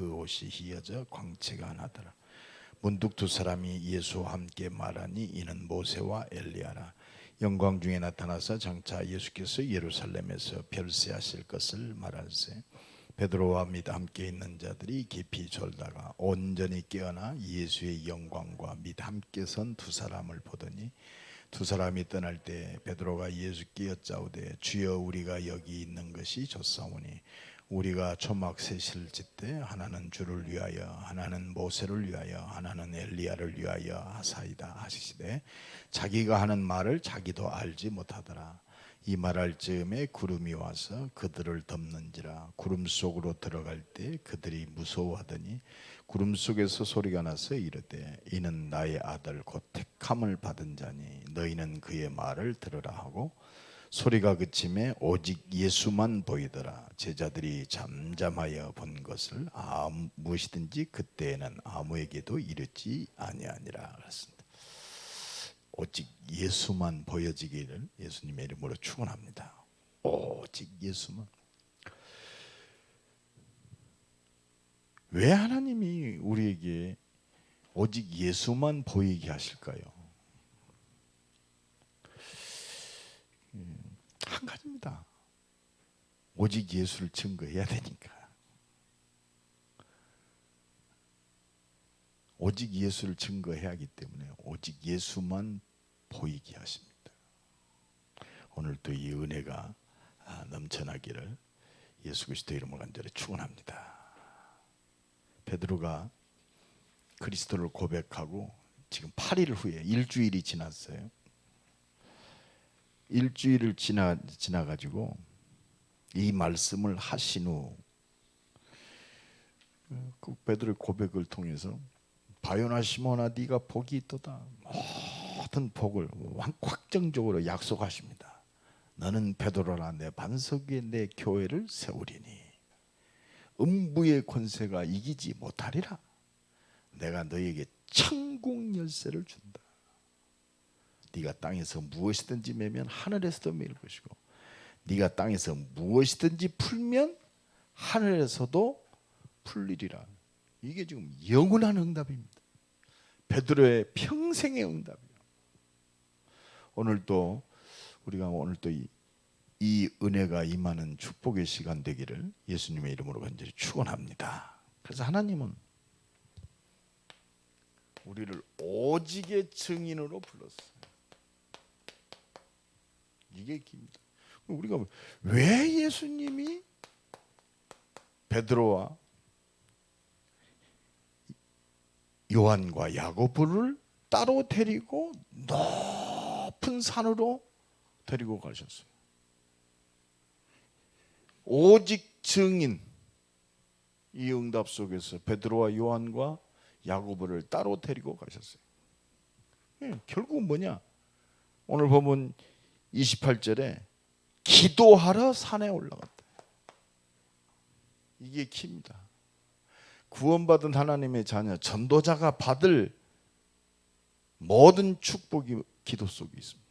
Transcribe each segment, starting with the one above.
그 옷이 희어져 광채가 나더라. 문득 두 사람이 예수와 함께 말하니 이는 모세와 엘리야라. 영광 중에 나타나서 장차 예수께서 예루살렘에서 별세하실 것을 말할세. 베드로와 및 함께 있는 자들이 깊이 졸다가 온전히 깨어나 예수의 영광과 및 함께 선 두 사람을 보더니 두 사람이 떠날 때 베드로가 예수께 여짜오되 주여 우리가 여기 있는 것이 좋사오니 우리가 초막 셋을 짓되 하나는 주를 위하여 하나는 모세를 위하여 하나는 엘리야를 위하여 하사이다 하시시되 자기가 하는 말을 자기도 알지 못하더라. 이 말할 즈음에 구름이 와서 그들을 덮는지라. 구름 속으로 들어갈 때 그들이 무서워하더니 구름 속에서 소리가 나서 이르되 이는 나의 아들 곧 택함을 받은 자니 너희는 그의 말을 들으라 하고 소리가 그침에 오직 예수만 보이더라 제자들이 잠잠하여 본 것을 아무 무엇이든지 그때에는 아무에게도 이르지 아니하니라 그랬습니다. 오직 예수만 보여지기를 예수님의 이름으로 축원합니다. 오직 예수만. 왜 하나님이 우리에게 오직 예수만 보이게 하실까요? 가지입니다. 오직 예수를 증거해야 되니까. 오직 예수를 증거해야 하기 때문에 오직 예수만 보이게 하십니다. 오늘도 이 은혜가 아, 넘쳐나기를 예수 그리스도 이름으로 간절히 축원합니다. 베드로가 그리스도를 고백하고 지금 8일 후에 일주일이 지났어요. 일주일을 지나 지나 가지고 이 말씀을 하신 후 그 베드로의 고백을 통해서 바요나 시모나 네가 복이 있도다 모든 복을 확정적으로 약속하십니다. 너는 베드로라 내 반석 위에 내 교회를 세우리니 음부의 권세가 이기지 못하리라. 내가 너에게 천국 열쇠를 준다. 네가 땅에서 무엇이든지 매면 하늘에서도 매일 것이고 네가 땅에서 무엇이든지 풀면 하늘에서도 풀리리라. 이게 지금 영원한 응답입니다. 베드로의 평생의 응답이에요. 오늘도 우리가 오늘 또이 이 은혜가 임하는 축복의 시간 되기를 예수님의 이름으로 간절히 축원합니다. 그래서 하나님은 우리를 오직의 증인으로 불렀어요. 이게 깁니다. 우리가 왜 예수님이 베드로와 요한과 야고보를 따로 데리고 높은 산으로 데리고 가셨어요. 오직 증인 이 응답 속에서 베드로와 요한과 야고보를 따로 데리고 가셨어요. 예, 결국은 뭐냐? 오늘 보면 28절에 기도하러 산에 올라갔다. 이게 키입니다. 구원받은 하나님의 자녀 전도자가 받을 모든 축복이 기도 속에 있습니다.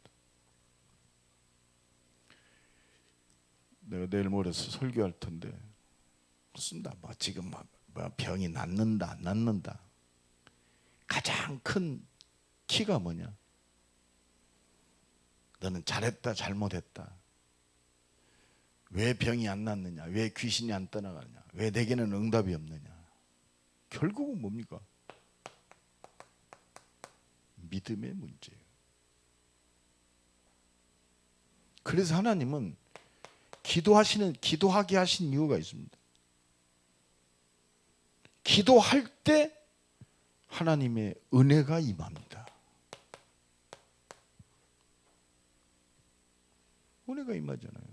내가 내일 모레서 설교할 텐데 쓴다. 뭐 지금 뭐 병이 낫는다, 안 낫는다. 가장 큰 키가 뭐냐? 너는 잘했다, 잘못했다. 왜 병이 안 낫느냐? 왜 귀신이 안 떠나가느냐? 왜 내게는 응답이 없느냐? 결국은 뭡니까? 믿음의 문제예요. 그래서 하나님은 기도하시는 기도하게 하신 이유가 있습니다. 기도할 때 하나님의 은혜가 임합니다. 은혜가 임하잖아요.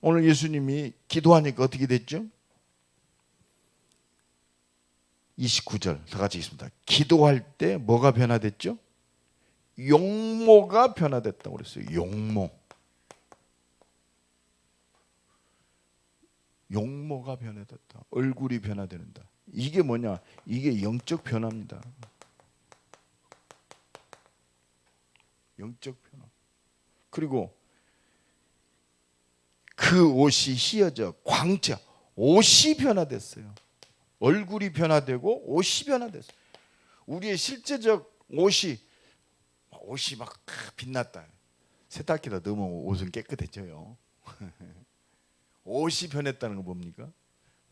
오늘 예수님이 기도하니까 어떻게 됐죠? 29절 다 같이 있습니다. 기도할 때 뭐가 변화됐죠? 용모가 변화됐다고 그랬어요. 용모. 용모가 변화됐다. 얼굴이 변화된다. 이게 뭐냐? 이게 영적 변화입니다. 영적 변화. 그리고 그 옷이 휘어져 광채 옷이 변화됐어요. 얼굴이 변화되고 옷이 변화됐어요. 우리의 실제적 옷이 옷이 막 빛났다. 세탁기다 넣으면 옷은 깨끗해져요. 옷이 변했다는 건 뭡니까?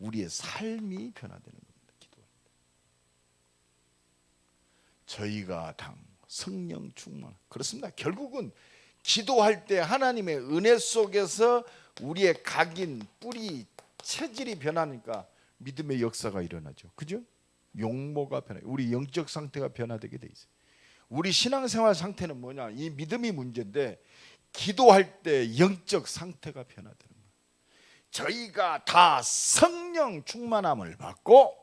우리의 삶이 변화되는 겁니다. 기도할 때. 저희가 당 성령 충만 그렇습니다. 결국은 기도할 때 하나님의 은혜 속에서 우리의 각인 뿌리 체질이 변하니까 믿음의 역사가 일어나죠. 그죠? 용모가 변해. 우리 영적 상태가 변화되게 돼 있어요. 우리 신앙생활 상태는 뭐냐? 이 믿음이 문제인데 기도할 때 영적 상태가 변화되는 거예요. 저희가 다 성령 충만함을 받고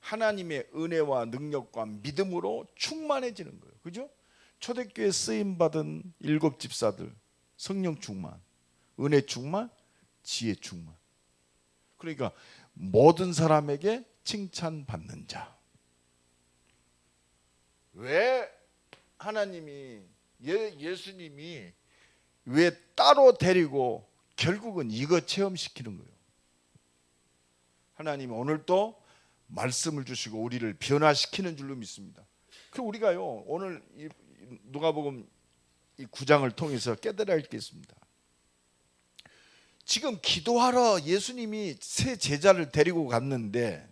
하나님의 은혜와 능력과 믿음으로 충만해지는 거예요. 그죠? 초대교회 쓰임 받은 일곱 집사들 성령 충만, 은혜 충만, 지혜 충만. 그러니까 모든 사람에게 칭찬받는 자. 왜 하나님이 예, 예수님이 왜 따로 데리고 결국은 이거 체험시키는 거예요. 하나님 오늘도 말씀을 주시고 우리를 변화시키는 줄로 믿습니다. 그 우리가요 오늘 이 누가복음 이 구장을 통해서 깨달아야 할 게 있습니다. 지금 기도하러 예수님이 새 제자를 데리고 갔는데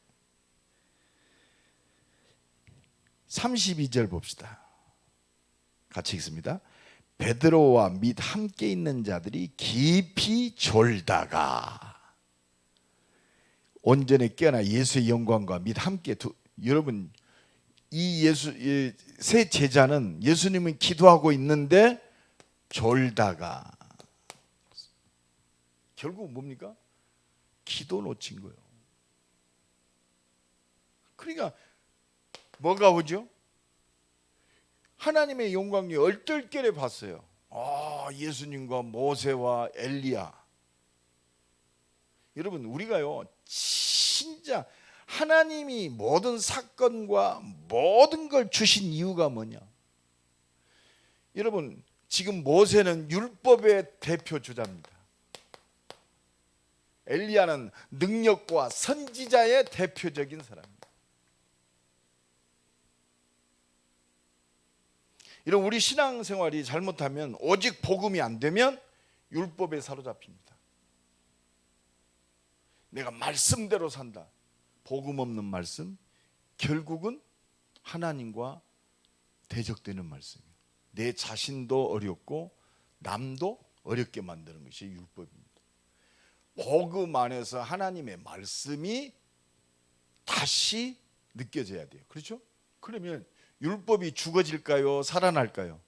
32절 봅시다. 같이 읽습니다. 베드로와 및 함께 있는 자들이 깊이 졸다가 온전히 깨어나 예수의 영광과 및 함께 두, 여러분 이 예수 이새 제자는 예수님은 기도하고 있는데 졸다가 결국 뭡니까? 기도 놓친 거예요. 그러니까 뭐가 오죠? 하나님의 영광이 얼떨결에 봤어요. 아, 예수님과 모세와 엘리야. 여러분, 우리가요, 진짜 하나님이 모든 사건과 모든 걸 주신 이유가 뭐냐? 여러분, 지금 모세는 율법의 대표 주자입니다. 엘리야는 능력과 선지자의 대표적인 사람입니다. 이런 우리 신앙생활이 잘못하면 오직 복음이 안 되면 율법에 사로잡힙니다. 내가 말씀대로 산다. 복음 없는 말씀 결국은 하나님과 대적되는 말씀이에요. 내 자신도 어렵고 남도 어렵게 만드는 것이 율법입니다. 복음 안에서 하나님의 말씀이 다시 느껴져야 돼요. 그렇죠? 그러면 율법이 죽어질까요? 살아날까요?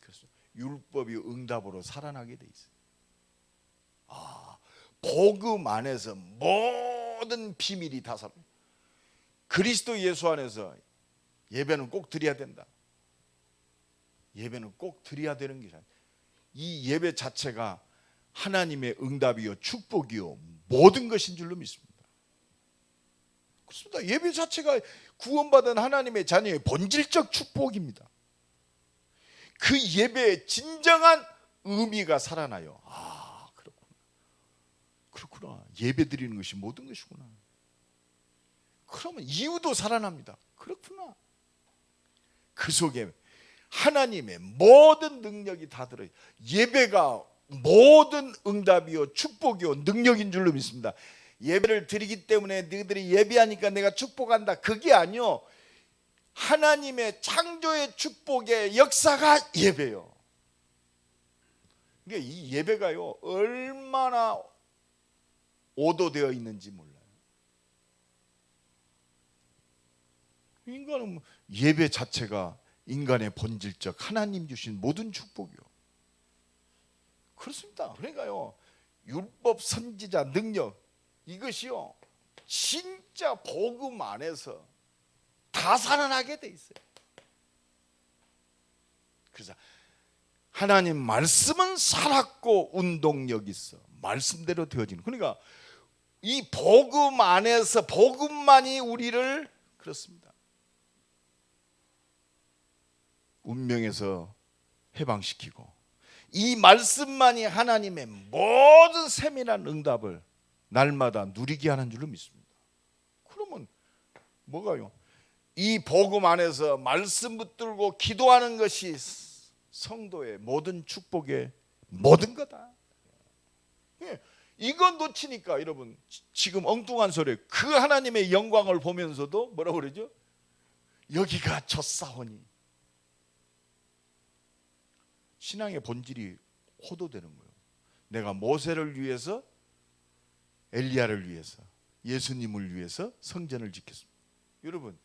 그래서 율법이 응답으로 살아나게 돼 있어요. 아, 복음 안에서 모든 비밀이 다 살아. 그리스도 예수 안에서 예배는 꼭 드려야 된다. 예배는 꼭 드려야 되는 게 아니야. 이 예배 자체가 하나님의 응답이요 축복이요 모든 것인 줄로 믿습니다. 그렇습니다. 예배 자체가 구원받은 하나님의 자녀의 본질적 축복입니다. 그 예배의 진정한 의미가 살아나요. 아. 그렇구나. 예배 드리는 것이 모든 것이구나. 그러면 이유도 살아납니다. 그렇구나. 그 속에 하나님의 모든 능력이 다 들어요. 예배가 모든 응답이요 축복이요 능력인 줄로 믿습니다. 예배를 드리기 때문에 너희들이 예배하니까 내가 축복한다. 그게 아니요. 하나님의 창조의 축복의 역사가 예배요. 그러니까 이 예배가요 얼마나 오도되어 있는지 몰라요. 인간은 뭐 예배 자체가 인간의 본질적 하나님 주신 모든 축복이요. 그렇습니다. 그러니까요 율법 선지자 능력 이것이요 진짜 복음 안에서 다 살아나게 돼 있어요. 그래서 하나님 말씀은 살았고 운동력 있어 말씀대로 되어지는. 그러니까 이 복음 안에서 복음만이 우리를 그렇습니다. 운명에서 해방시키고 이 말씀만이 하나님의 모든 세밀한 응답을 날마다 누리게 하는 줄로 믿습니다. 그러면 뭐가요? 이 복음 안에서 말씀 붙들고 기도하는 것이 성도의 모든 축복의 모든 거다. 예, 이거 놓치니까 여러분 지- 지금 엉뚱한 소리 그 하나님의 영광을 보면서도 뭐라고 그러죠? 여기가 졌사오니 신앙의 본질이 호도되는 거예요. 내가 모세를 위해서 엘리야를 위해서 예수님을 위해서 성전을 짓겠습니다. 여러분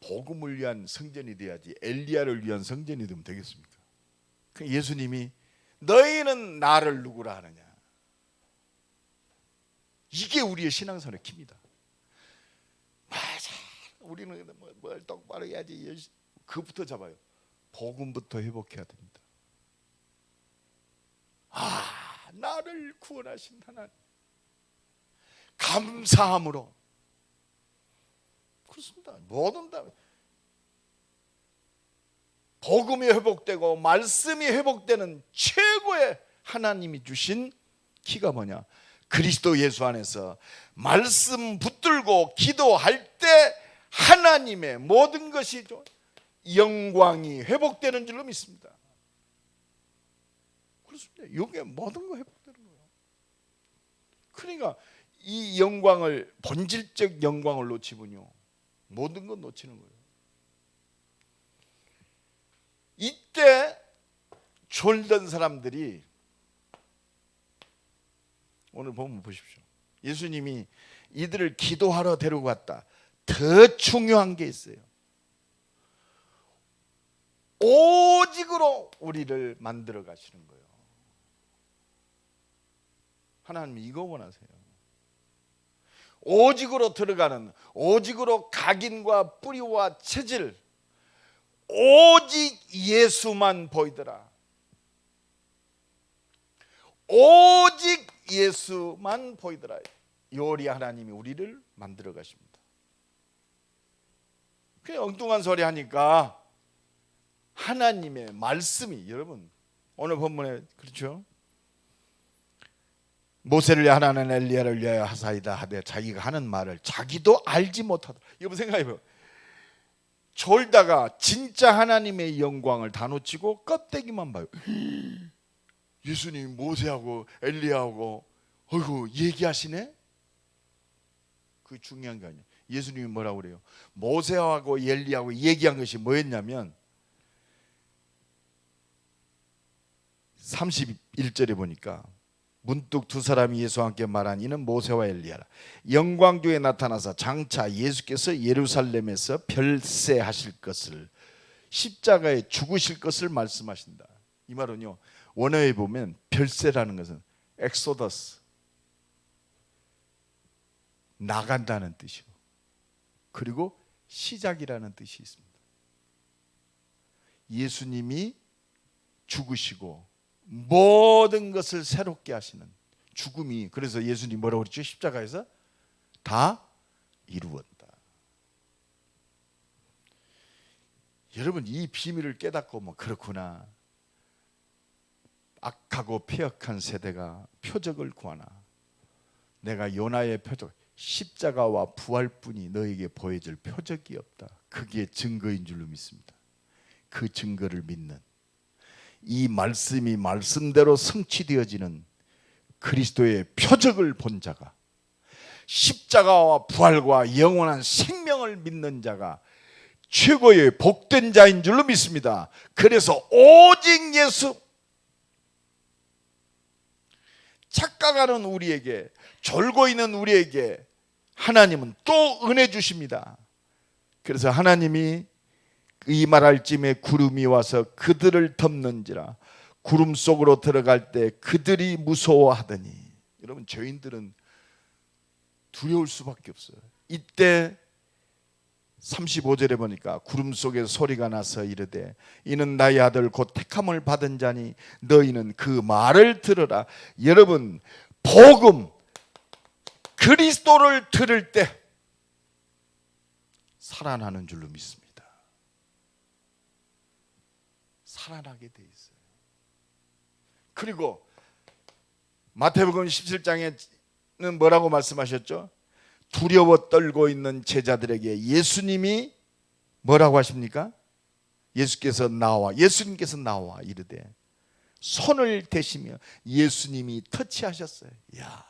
복음을 위한 성전이 돼야지 엘리야를 위한 성전이 되면 되겠습니까? 그 예수님이 너희는 나를 누구라 하느냐? 이게 우리의 신앙선의 키입니다. 맞아. 우리는 뭐- 뭘 똑바로 해야지. 그부터 잡아요. 복음부터 회복해야 됩니다. 아, 나를 구원하신 하나님. 감사함으로. 그렇습니다. 모든 다 복음이 회복되고 말씀이 회복되는 최고의 하나님이 주신 키가 뭐냐? 그리스도 예수 안에서 말씀 붙들고 기도할 때 하나님의 모든 것이 좀 영광이 회복되는 줄로 믿습니다. 그렇습니다. 이게 모든 거 회복되는 거예요. 그러니까 이 영광을 본질적 영광을 놓치면요 모든 건 놓치는 거예요. 이때 졸던 사람들이 오늘 보면 보십시오. 예수님이 이들을 기도하러 데리고 갔다. 더 중요한 게 있어요. 오직으로 우리를 만들어 가시는 거예요. 하나님이 이거 원하세요. 오직으로 들어가는 오직으로 각인과 뿌리와 체질 오직 예수만 보이더라. 오직 예수만 보이더라. 요리 하나님이 우리를 만들어 가십니다. 그 엉뚱한 소리 하니까 하나님의 말씀이 여러분 오늘 본문에 그렇죠? 모세를 위하여 하나는 엘리야를 위하여 하사이다 하되 자기가 하는 말을 자기도 알지 못하다. 여러분 생각해봐요. 졸다가 진짜 하나님의 영광을 다 놓치고 껍데기만 봐요. 예수님 모세하고 엘리야하고 어이구 얘기하시네. 그 중요한 게 아니에요. 예수님이 뭐라고 그래요? 모세하고 엘리야하고 얘기한 것이 뭐였냐면 31절에 보니까 문득 두 사람이 예수와 함께 말한 이는 모세와 엘리야라 영광 중에 나타나서 장차 예수께서 예루살렘에서 별세하실 것을 십자가에 죽으실 것을 말씀하신다. 이 말은요. 원어에 보면 별세라는 것은 엑소더스 나간다는 뜻이고 그리고 시작이라는 뜻이 있습니다. 예수님이 죽으시고 모든 것을 새롭게 하시는 죽음이 그래서 예수님 뭐라고 그랬죠? 십자가에서 다 이루었다. 여러분 이 비밀을 깨닫고 뭐 그렇구나. 악하고 폐역한 세대가 표적을 구하나. 내가 요나의 표적 십자가와 부활뿐이 너에게 보여줄 표적이 없다. 그게 증거인 줄로 믿습니다. 그 증거를 믿는 이 말씀이 말씀대로 성취되어지는 그리스도의 표적을 본 자가 십자가와 부활과 영원한 생명을 믿는 자가 최고의 복된 자인 줄로 믿습니다. 그래서 오직 예수 착각하는 우리에게 졸고 있는 우리에게 하나님은 또 은혜 주십니다. 그래서 하나님이 이 말할 쯤에 구름이 와서 그들을 덮는지라 구름 속으로 들어갈 때 그들이 무서워하더니 여러분 죄인들은 두려울 수밖에 없어요. 이때 35절에 보니까 구름 속에 소리가 나서 이르되 이는 나의 아들 곧 택함을 받은 자니 너희는 그 말을 들으라. 여러분 복음 그리스도를 들을 때 살아나는 줄로 믿습니다. 살아나게 돼 있어요. 그리고 마태복음 17장에 뭐라고 말씀하셨죠? 두려워 떨고 있는 제자들에게 예수님이 뭐라고 하십니까? 예수께서 나와 예수님께서 나와 이르되 손을 대시며 예수님이 터치하셨어요. 야,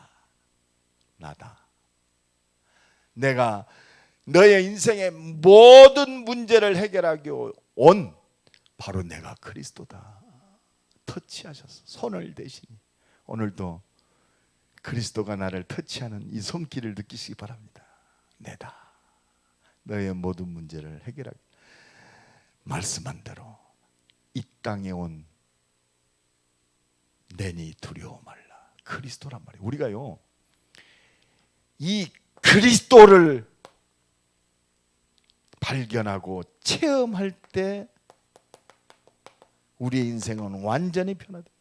나다. 내가 너의 인생의 모든 문제를 해결하기 온 바로 내가 그리스도다. 터치하셨어. 손을 대시니 오늘도 그리스도가 나를 터치하는 이 손길을 느끼시기 바랍니다. 내다. 너의 모든 문제를 해결하기 말씀한 대로 이 땅에 온 내니 두려워 말라. 그리스도란 말이에요. 우리가요. 이 그리스도를 발견하고 체험할 때 우리의 인생은 완전히 변화됩니다.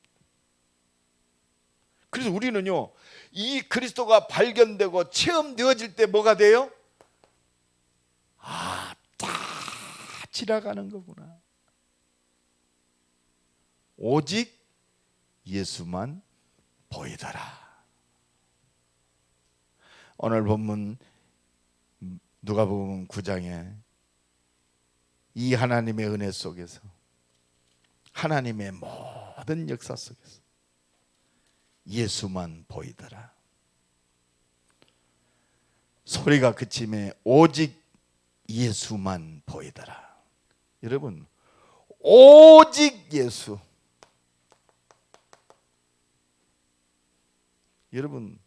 그래서 우리는요, 이 그리스도가 발견되고 체험되어질 때 뭐가 돼요? 아, 다 지나가는 거구나. 오직 예수만 보이더라. 오늘 본문 누가복음 9장에 이 하나님의 은혜 속에서 하나님의 모든 역사 속에서 예수만 보이더라. 소리가 그침에 오직 예수만 보이더라. 여러분, 오직 예수. 여러분,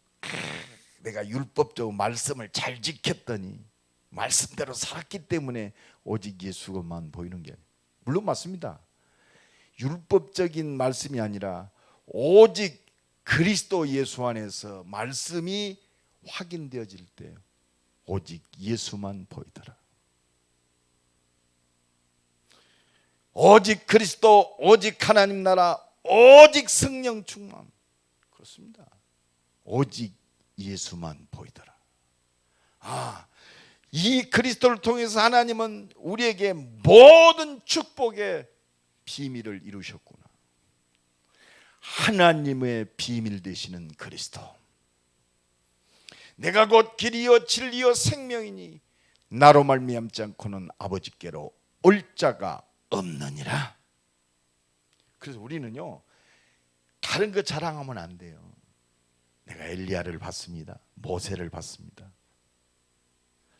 내가 율법적으로 말씀을 잘 지켰더니 말씀대로 살았기 때문에 오직 예수만 보이는 게. 물론 맞습니다. 율법적인 말씀이 아니라 오직 그리스도 예수 안에서 말씀이 확인되어질 때 오직 예수만 보이더라. 오직 그리스도, 오직 하나님 나라, 오직 성령 충만. 그렇습니다. 오직 예수만 보이더라. 아, 이 그리스도를 통해서 하나님은 우리에게 모든 축복의 비밀을 이루셨구나. 하나님의 비밀 되시는 그리스도. 내가 곧 길이요 진리요 생명이니 나로 말미암지 않고는 아버지께로 올 자가 없느니라. 그래서 우리는요 다른 거 자랑하면 안 돼요. 내가 엘리야를 봤습니다. 모세를 봤습니다.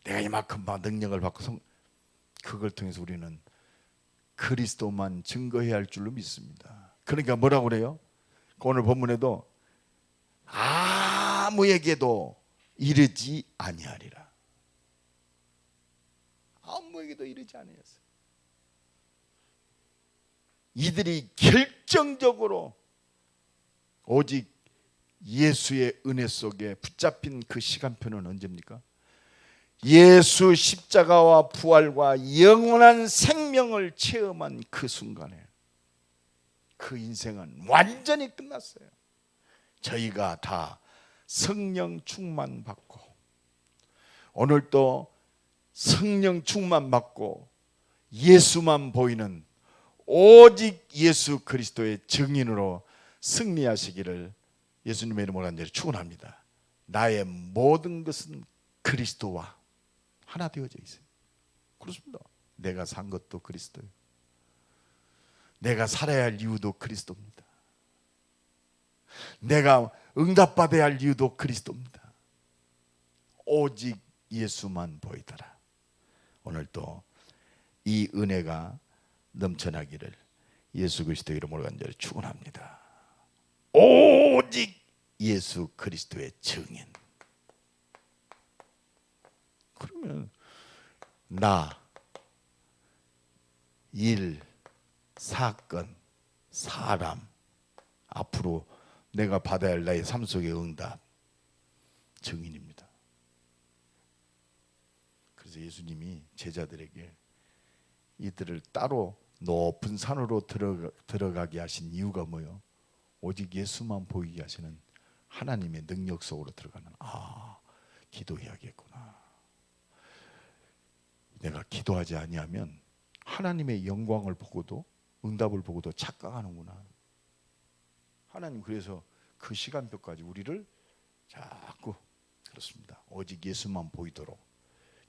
내가 이만큼 막 능력을 받고 성... 그걸 통해서 우리는 그리스도만 증거해야 할 줄로 믿습니다. 그러니까 뭐라고 그래요? 오늘 본문에도 아무에게도 이르지 아니하리라. 아무에게도 이르지 아니했어요. 이들이 결정적으로 오직 예수의 은혜 속에 붙잡힌 그 시간표는 언제입니까? 예수 십자가와 부활과 영원한 생명을 체험한 그 순간에 그 인생은 완전히 끝났어요. 저희가 다 성령 충만 받고 오늘 또 성령 충만 받고 예수만 보이는 오직 예수 그리스도의 증인으로 승리하시기를 예수님의 이름으로 간절히 축원합니다. 나의 모든 것은 그리스도와 하나 되어져 있어요. 그렇습니다. 내가 산 것도 그리스도예요. 내가 살아야 할 이유도 그리스도입니다. 내가 응답받아야 할 이유도 그리스도입니다. 오직 예수만 보이더라. 오늘 또이 은혜가 넘쳐나기를 예수 그리스도 이름으로 간절히 축원합니다. 오직 예수 그리스도의 증인. 그러면 나, 일, 사건, 사람 앞으로 내가 받아야 할 나의 삶 속의 응답 증인입니다. 그래서 예수님이 제자들에게 이들을 따로 높은 산으로 들어가, 들어가게 하신 이유가 뭐요? 오직 예수만 보이게 하시는 하나님의 능력 속으로 들어가는 아 기도해야겠구나. 내가 기도하지 아니하면 하나님의 영광을 보고도 응답을 보고도 착각하는구나. 하나님 그래서 그 시간표까지 우리를 자꾸 그렇습니다. 오직 예수만 보이도록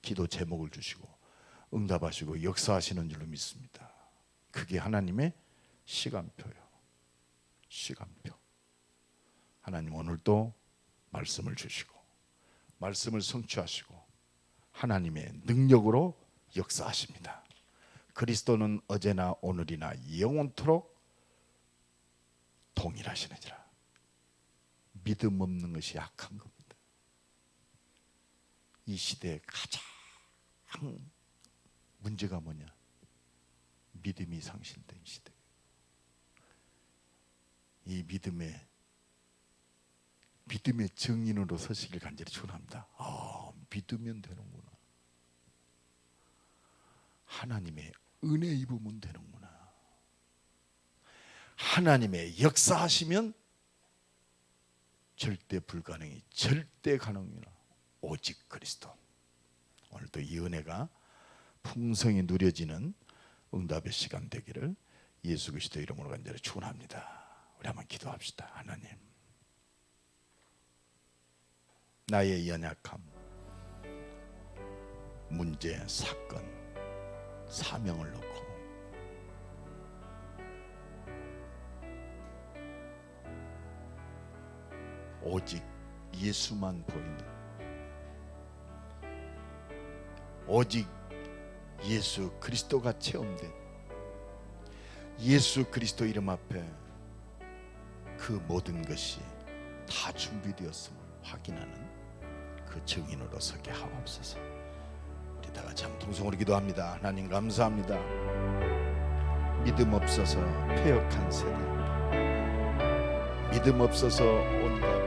기도 제목을 주시고 응답하시고 역사하시는 줄로 믿습니다. 그게 하나님의 시간표요. 시간표. 하나님 오늘도 말씀을 주시고 말씀을 성취하시고 하나님의 능력으로 역사하십니다. 그리스도는 어제나 오늘이나 영원토록 동일하시느니라. 믿음 없는 것이 약한 겁니다. 이 시대의 가장 문제가 뭐냐? 믿음이 상실된 시대. 이 믿음의 믿음의 증인으로 서시길 간절히 축원합니다. 아, 믿으면 되는구나. 하나님의 은혜 입으면 되는구나. 하나님의 역사하시면 절대 불가능이 절대 가능이나 오직 그리스도. 오늘도 이 은혜가 풍성히 누려지는 응답의 시간 되기를 예수 그리스도 이름으로 간절히 축원합니다. 우리 한번 기도합시다. 하나님. 나의 연약함, 문제, 사건, 사명을 놓고 오직 예수만 보이는 오직 예수 그리스도가 체험된 예수 그리스도 이름 앞에 그 모든 것이 다 준비되었음을 확인하는 그 증인으로 서게 하옵소서. 우리 다 같이 통성으로 기도합니다. 하나님 감사합니다. 믿음 없어서 폐역한 세대, 믿음 없어서 온갖